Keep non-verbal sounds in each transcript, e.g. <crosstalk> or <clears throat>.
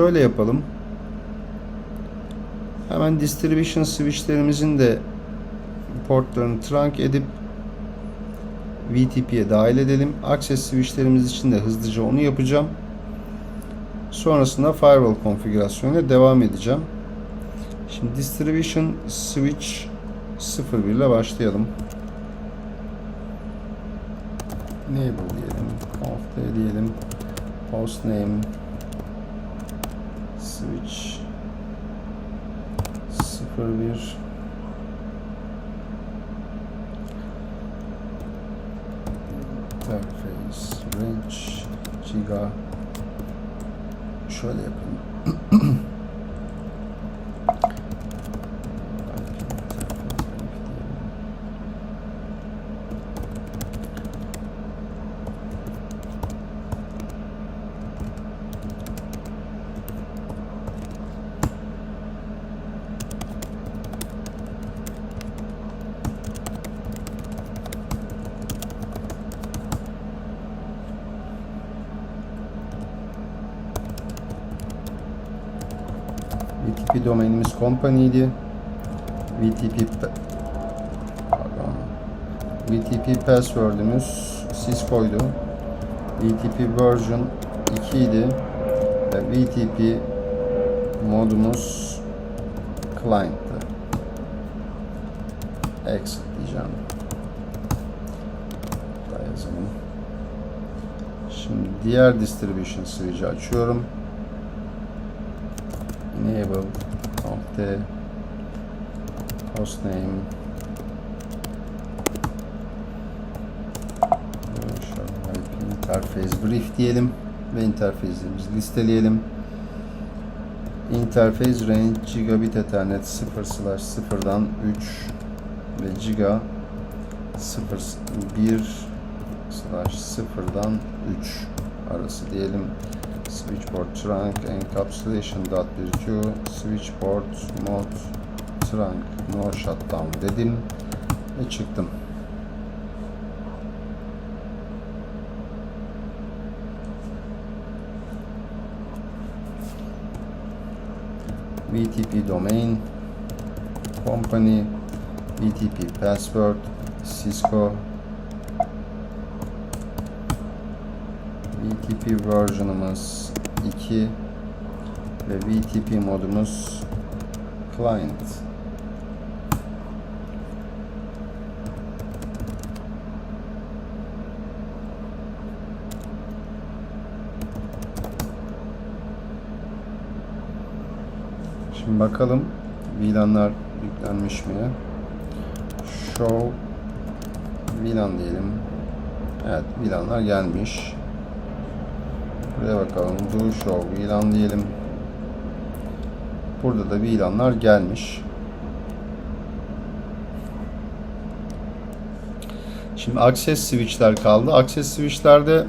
şöyle yapalım. Hemen distribution switchlerimizin de portlarını trunk edip VTP'ye dahil edelim. Access switchlerimiz için de hızlıca onu yapacağım. Sonrasında firewall konfigürasyonuna devam edeceğim. Şimdi distribution switch 01 ile başlayalım. Enable diyelim. Conf diyelim. Hostname switch 01 interface range giga. Şöyle yapayım. <clears throat> VTP domainimiz company'ydi. VTP pa- pardon. VTP password'ümüz Cisco'ydu. VTP version 2 idi. Ve VTP modumuz client'tı. Exit diyeceğim. Yazalım. Şimdi diğer distribution switch'i açıyorum. enable conf hostname IP interface brief diyelim ve interface'imizi listeleyelim. Interface range gigabit ethernet 0 slash 0'dan 3 ve giga 0 1 slash 0'dan 3 arası diyelim. Switchboard trunk encapsulation dot bir q switchboard mode trunk no shutdown dedim ve çıktım. VTP domain company VTP password Cisco VTP version'ımız 2 ve VTP modumuz client. Şimdi bakalım VLAN'lar yüklenmiş mi? Show VLAN diyelim. Evet VLAN'lar gelmiş. Buraya bakalım. Do show ilan diyelim. Burada da bir ilanlar gelmiş. Şimdi access switch'ler kaldı. Access switch'lerde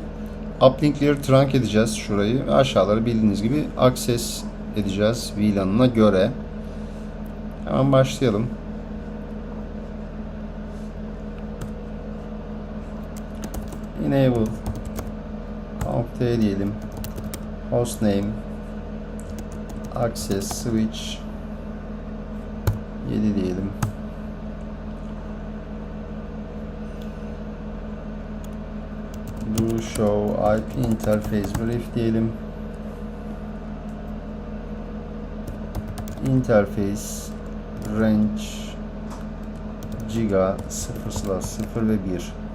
uplinkleri trunk edeceğiz şurayı ve aşağıları bildiğiniz gibi access edeceğiz VLAN'ına göre. Hemen başlayalım. Enable conf diyelim. Hostname access switch 7 diyelim. Do show IP interface brief diyelim. Interface range giga 0 slash 0 ve 1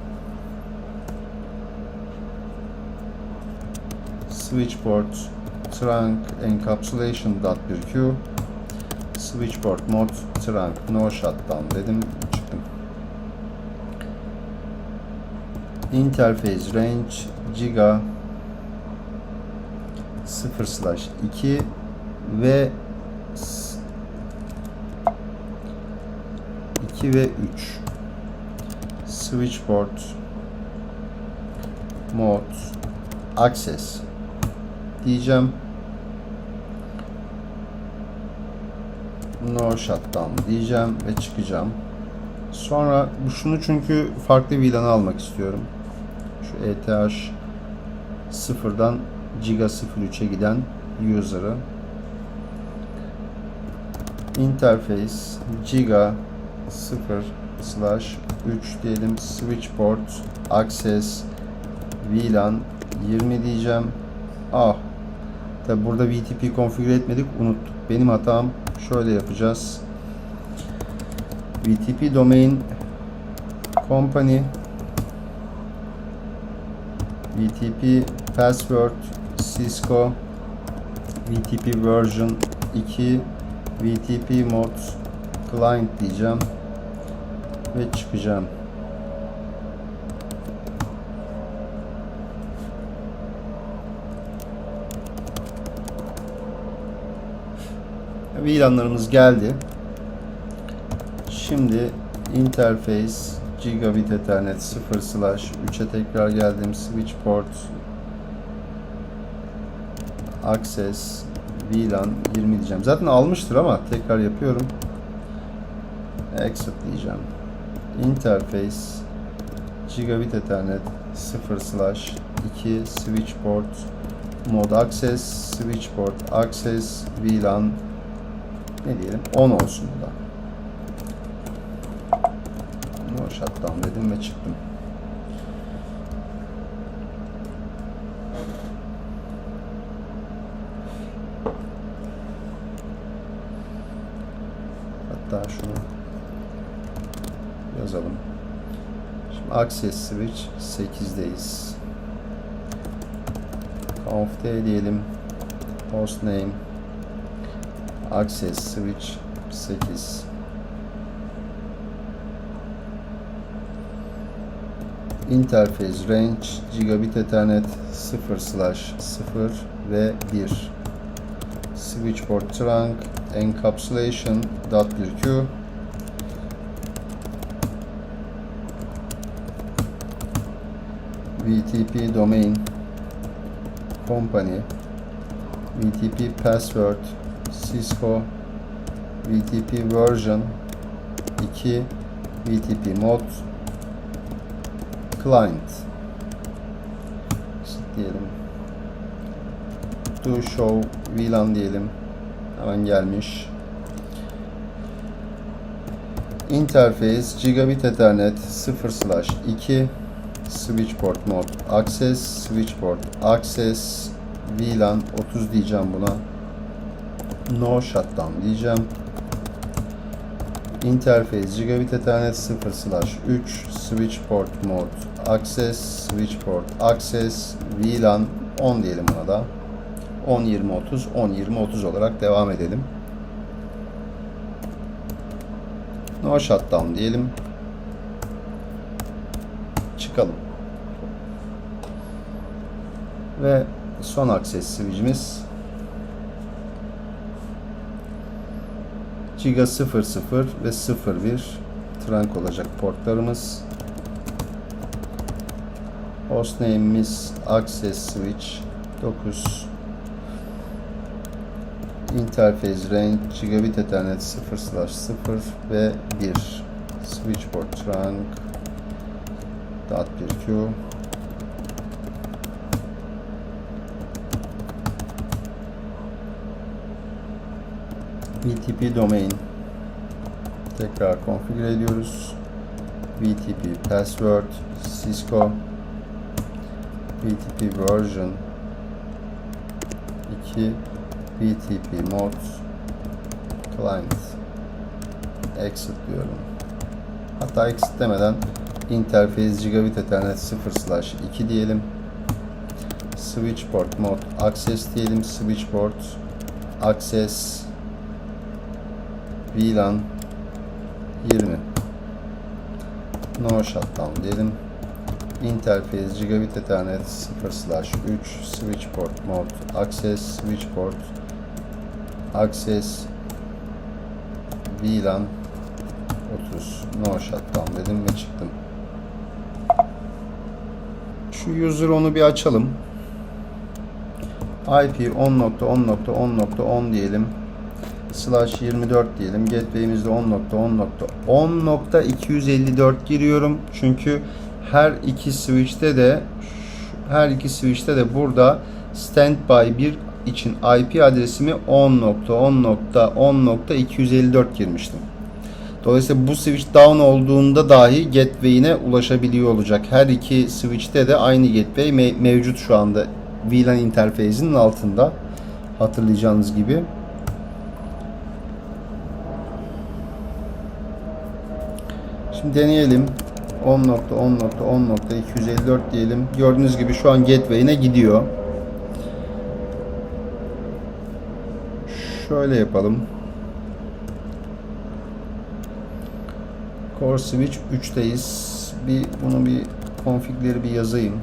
switchboard trunk encapsulation dot bir q switchboard mode trunk no shutdown dedim çıktım. İnterface range giga 0 slash 2 ve 2 ve 3 switchboard mode access diyeceğim. No shutdown diyeceğim ve çıkacağım. Sonra bu şunu çünkü farklı bir ilanı almak istiyorum. Şu ETH sıfırdan Giga 03'e giden user'ı. Interface giga 0 slash 3 diyelim switchport access VLAN 20 diyeceğim. Ah. Tabi burada VTP konfigüre etmedik. Unuttuk. Benim hatam. Şöyle yapacağız. VTP domain company VTP password Cisco VTP version 2 VTP mod client diyeceğim ve çıkacağım. VLAN'larımız geldi. Şimdi interface gigabit ethernet 0 slash 3'e tekrar geldim. Switch port access VLAN 20 diyeceğim. Zaten almıştır ama tekrar yapıyorum. Exit diyeceğim. Interface gigabit ethernet 0 slash 2 switch port mod access switch port access VLAN ne diyelim 10 olsun bu da. No shutdown dedim ve çıktım. Hatta şunu yazalım. Şimdi access switch 8'deyiz. conf diyelim. Hostname access switch 8 interface range gigabit ethernet 0 slash 0 ve 1 switch port trunk encapsulation .1q VTP domain company. VTP password Cisco VTP version 2 VTP mod client. Diyelim. To show VLAN diyelim. Hemen gelmiş. İnterface gigabit ethernet 0 slash 2 switch port mod access switch port access VLAN 30 diyeceğim buna no shutdown diyeceğim. Interface gigabit ethernet 0 slash 3 switch port mod access switch port access VLAN 10 diyelim buna da 10 20 30 10 20 30 olarak devam edelim. No shutdown diyelim. Çıkalım. Ve son access switch'imiz Giga 00 ve 01 trunk olacak portlarımız. Host name'imiz access switch 9 interface range gigabit ethernet 0 slash 0 ve 1 switchboard trunk. Dot1q VTP domain tekrar konfigüre ediyoruz. VTP password Cisco VTP version 2 VTP mod client exit diyorum. Hatta exit demeden interface gigabit ethernet 0 slash 2 diyelim. Switch port mod access diyelim. Switch port access VLAN 20 No shutdown diyelim. Interface gigabit ethernet 0 slash 3 switch port mod access switch port access VLAN 30 no shutdown dedim ve çıktım. Şu user onu bir açalım. IP 10.10.10.10 diyelim slash 24 diyelim. Gateway'imizde 10.10.10.254 giriyorum. Çünkü her iki switch'te de her iki switch'te de burada standby bir için IP adresimi 10.10.10.254 girmiştim. Dolayısıyla bu switch down olduğunda dahi gateway'ine ulaşabiliyor olacak. Her iki switch'te de aynı gateway me- mevcut şu anda VLAN interface'inin altında. Hatırlayacağınız gibi. Deneyelim. 10.10.10.254 diyelim. Gördüğünüz gibi şu an gateway'ine gidiyor. Şöyle yapalım. Core Switch 3'teyiz. Bir bunu bir config'leri bir yazayım.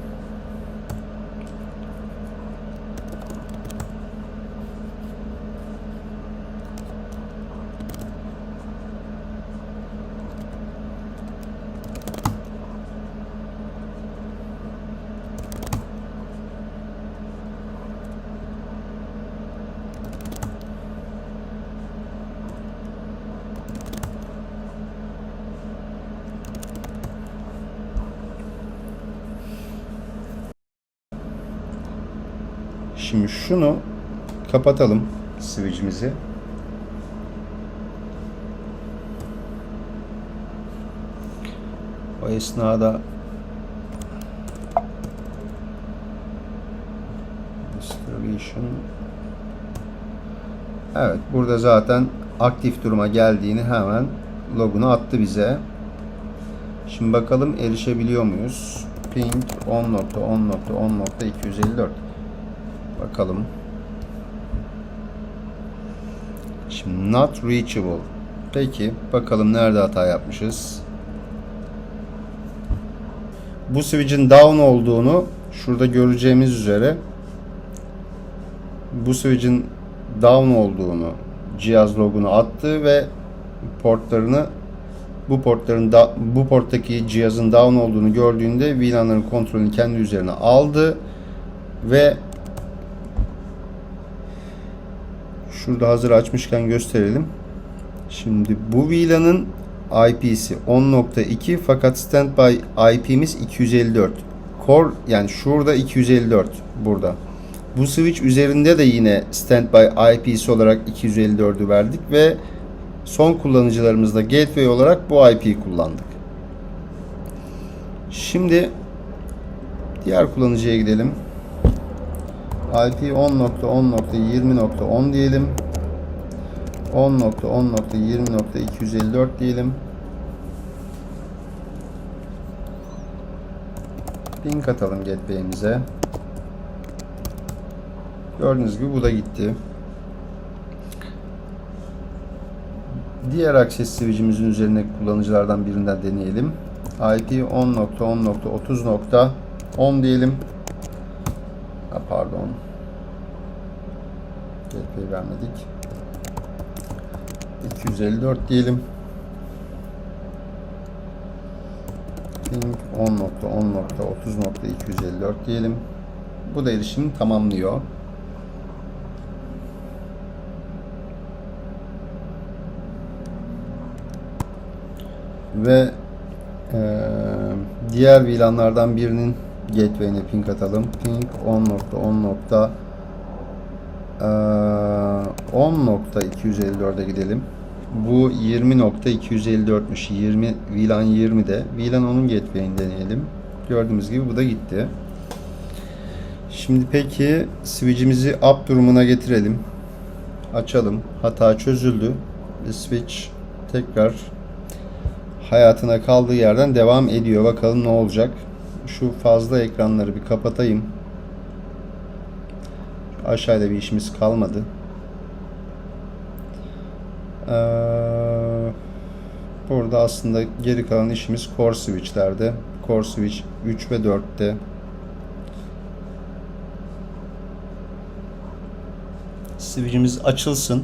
Şimdi şunu kapatalım switch'imizi. O esnada distribution Evet burada zaten aktif duruma geldiğini hemen logunu attı bize. Şimdi bakalım erişebiliyor muyuz? Ping 10.10.10.254 Bakalım. Şimdi not reachable. Peki bakalım nerede hata yapmışız. Bu switch'in down olduğunu şurada göreceğimiz üzere bu switch'in down olduğunu cihaz logunu attı ve portlarını bu portların da, bu porttaki cihazın down olduğunu gördüğünde VLAN'ların kontrolünü kendi üzerine aldı ve Şurada hazır açmışken gösterelim. Şimdi bu VLAN'ın IP'si 10.2 fakat standby IP'miz 254. Core yani şurada 254 burada. Bu switch üzerinde de yine standby IP'si olarak 254'ü verdik ve son kullanıcılarımızda gateway olarak bu IP'yi kullandık. Şimdi diğer kullanıcıya gidelim. IP 10.10.20.10 diyelim. 10.10.20.254 diyelim. Ping atalım gateway'imize. Gördüğünüz gibi bu da gitti. Diğer access switch'imizin üzerine kullanıcılardan birinden deneyelim. IP 10.10.30.10 diyelim. Ha, pardon. Gateway vermedik. 254 diyelim. Ping 10.10.30.254 diyelim. Bu da erişimi tamamlıyor. Ve eee, diğer VLAN'lardan birinin gateway'ine ping atalım. Ping 10.10. eee, 10.254'e gidelim. Bu 20.254'müş. 20 VLAN 20'de. VLAN onun gateway'ini deneyelim. Gördüğümüz gibi bu da gitti. Şimdi peki switch'imizi up durumuna getirelim. Açalım. Hata çözüldü. Switch tekrar hayatına kaldığı yerden devam ediyor. Bakalım ne olacak. Şu fazla ekranları bir kapatayım. Aşağıda bir işimiz kalmadı. Ee, burada aslında geri kalan işimiz core switchlerde. Core switch 3 ve 4'te. Switch'imiz açılsın.